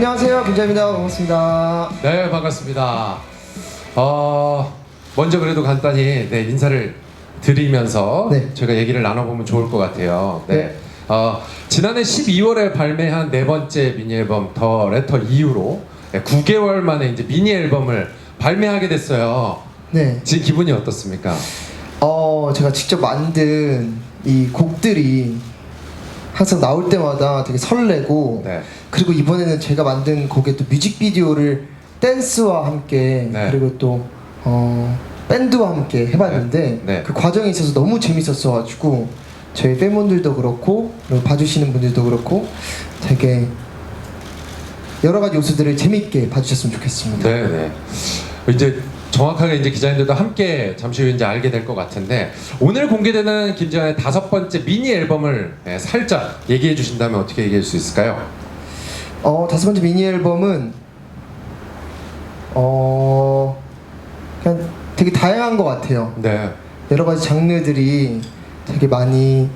안녕하세요, 김자입니다. 반갑습니다. 네, 반갑습니다. 어, 먼저 그래도 간단히 네, 인사를 드리면서 네. 저희가 얘기를 나눠보면 좋을 것 같아요. 네. 네. 어, 지난해 12월에 발매한 네 번째 미니 앨범 더 레터 이후로 네, 9개월 만에 이제 미니 앨범을 발매하게 됐어요. 네, 지금 기분이 어떻습니까? 어 제가 직접 만든 이 곡들이 항상 나올 때마다 되게 설레고 네. 그리고 이번에는 제가 만든 곡의 또 뮤직비디오를 댄스와 함께 네. 그리고 또 어, 밴드와 함께 해봤는데 네. 네. 그 과정에 있어서 너무 재밌었어가지고 저희 팬분들도 그렇고 그리고 봐주시는 분들도 그렇고 되게 여러 가지 요소들을 재밌게 봐주셨으면 좋겠습니다. 네, 네. 이제 정확하게 이제 기자님들도 함께 잠시 후에 이제 알게 될 것 같은데 오늘 공개되는 김지현의 다섯 번째 미니 앨범을 예, 살짝 얘기해 주신다면 어떻게 얘기할 수 있을까요? 어 다섯 번째 미니 앨범은 어 그냥 되게 다양한 것 같아요. 네, 여러 가지 장르들이 되게 많이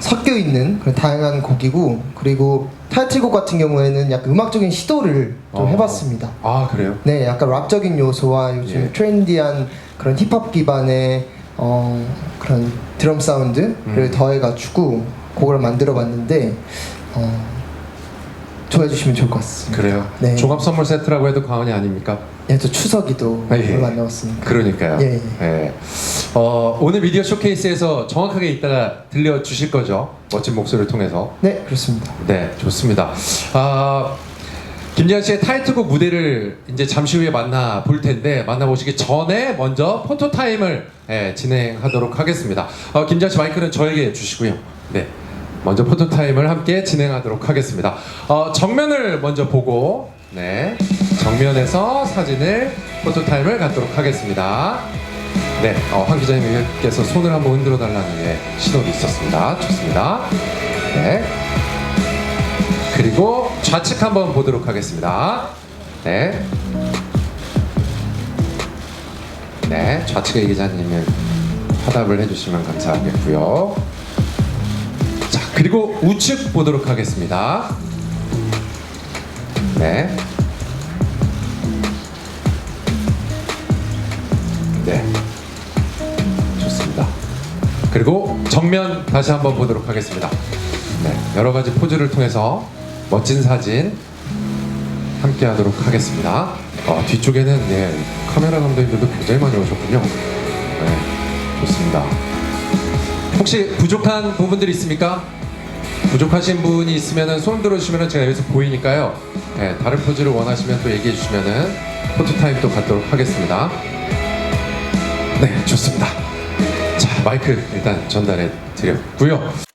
섞여 있는 그런 다양한 곡이고 그리고 타이틀곡 같은 경우에는 약간 음악적인 시도를 좀 어. 해봤습니다. 아 그래요? 네, 약간 락적인 요소와 요즘 예. 트렌디한 그런 힙합 기반의 어, 그런 드럼 사운드를 음. 더해가지고 곡을 만들어봤는데 어, 좋아해 주시면 좋을 것 같습니다. 그래요. 네. 종합 선물 세트라고 해도 과언이 아닙니까? 예, 또 추석이도 아, 예. 얼마 안 남았으니까. 그러니까요. 예, 예. 어, 오늘 미디어 쇼케이스에서 정확하게 이따가 들려 주실 거죠? 멋진 목소리를 통해서. 네, 그렇습니다. 네, 좋습니다. 아, 김지현 씨의 타이틀곡 무대를 이제 잠시 후에 만나 볼 텐데 만나보시기 전에 먼저 포토 타임을 예, 진행하도록 하겠습니다. 어, 김지현 씨 마이크는 저에게 주시고요. 네, 먼저 포토 타임을 함께 진행하도록 하겠습니다. 어, 정면을 먼저 보고 네, 정면에서 사진을 포토 타임을 갖도록 하겠습니다. 네, 어, 황 기자님께서 손을 한번 흔들어 달라는 예, 신호도 있었습니다. 좋습니다. 네. 그리고 좌측 한번 보도록 하겠습니다. 네. 네, 좌측의 기자님은 화답을 해주시면 감사하겠고요. 자, 그리고 우측 보도록 하겠습니다. 네. 네. 그리고 정면 다시 한번 보도록 하겠습니다. 네, 여러 가지 포즈를 통해서 멋진 사진 함께 하도록 하겠습니다. 어, 뒤쪽에는 예, 카메라 감독님들도 굉장히 많이 오셨군요. 네, 좋습니다. 혹시 부족한 부분들이 있습니까? 부족하신 분이 있으면 손 들어주시면 제가 여기서 보이니까요. 예, 다른 포즈를 원하시면 또 얘기해 주시면 포토타임 또 갖도록 하겠습니다. 네, 좋습니다. 자, 마이크 일단 전달해 드렸고요.